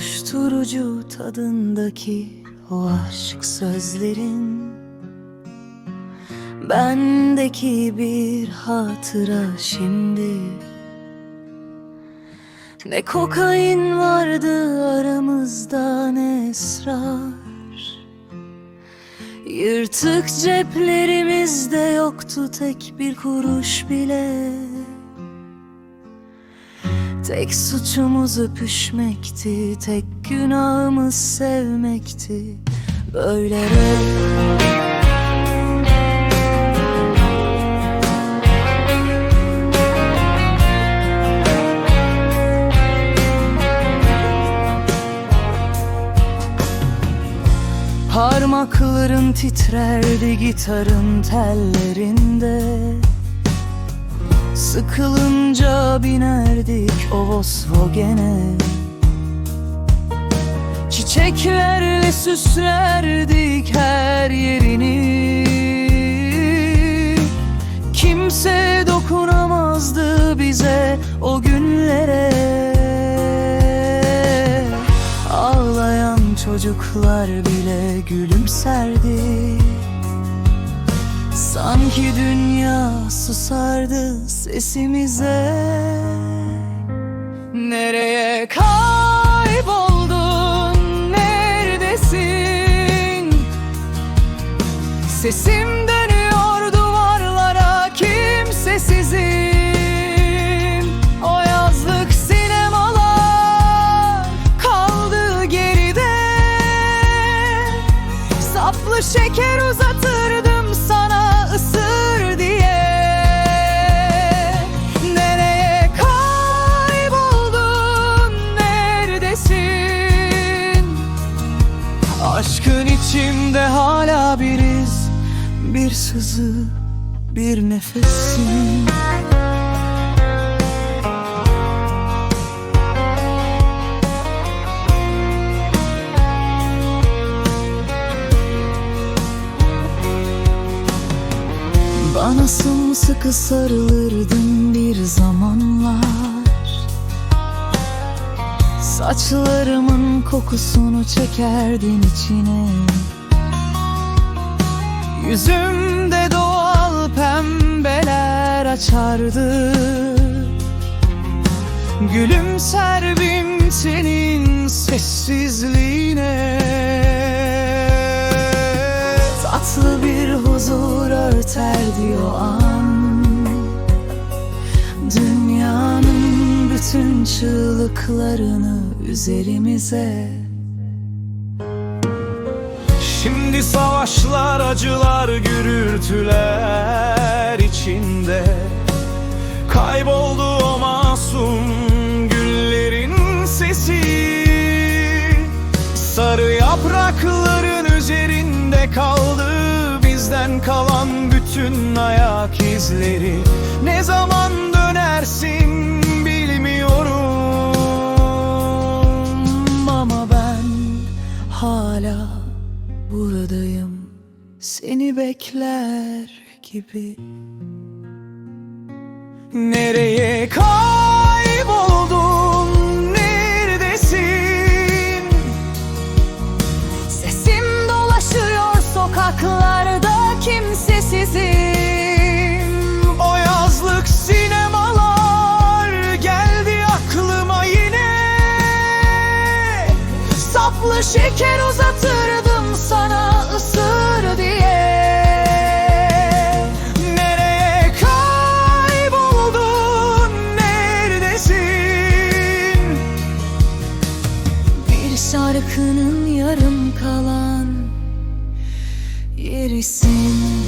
Uyuşturucu tadındaki o aşk sözlerin Bendeki bir hatıra şimdi Ne kokain vardı aramızda ne esrar Yırtık ceplerimizde yoktu tek bir kuruş bile Tek suçumuz öpüşmekti Tek günahımız sevmekti. Böyle Parmakların titrerdi gitarın tellerinde Sıkılınca binerdik o Volkswagen'e. Çiçeklerle süslerdik her yerini. Kimse dokunamazdı bize o günlere. Ağlayan çocuklar bile gülümserdi Sanki dünya susardı sesimize. Nereye kayboldun, neredesin? Sesim dönüyor duvarlara kimsesizim O yazlık sinemalar kaldı geride. Saplı şeker uzatırdım içimde hala bir iz Bir sızı bir nefesin Bana sımsıkı sarılırdın bir zamanlar. Saçlarımın kokusunu çekerdin içine Yüzümde doğal pembeler açardı. Gülümserdim senin sessizliğine. Tatlı bir huzur örterdi o an. Dünyanın bütün çığlıklarını üzerimize Şimdi savaşlar, acılar, gürültüler içinde. Kayboldu o masum güllerin sesi. Sarı yaprakların üzerinde kaldı Bizden kalan bütün ayak izleri. Ne zaman dönersin bilmiyorum bekler gibi Nereye kayboldun? Neredesin? Sesim dolaşıyor sokaklarda kimsesizim şarkının yarım kalan yerisin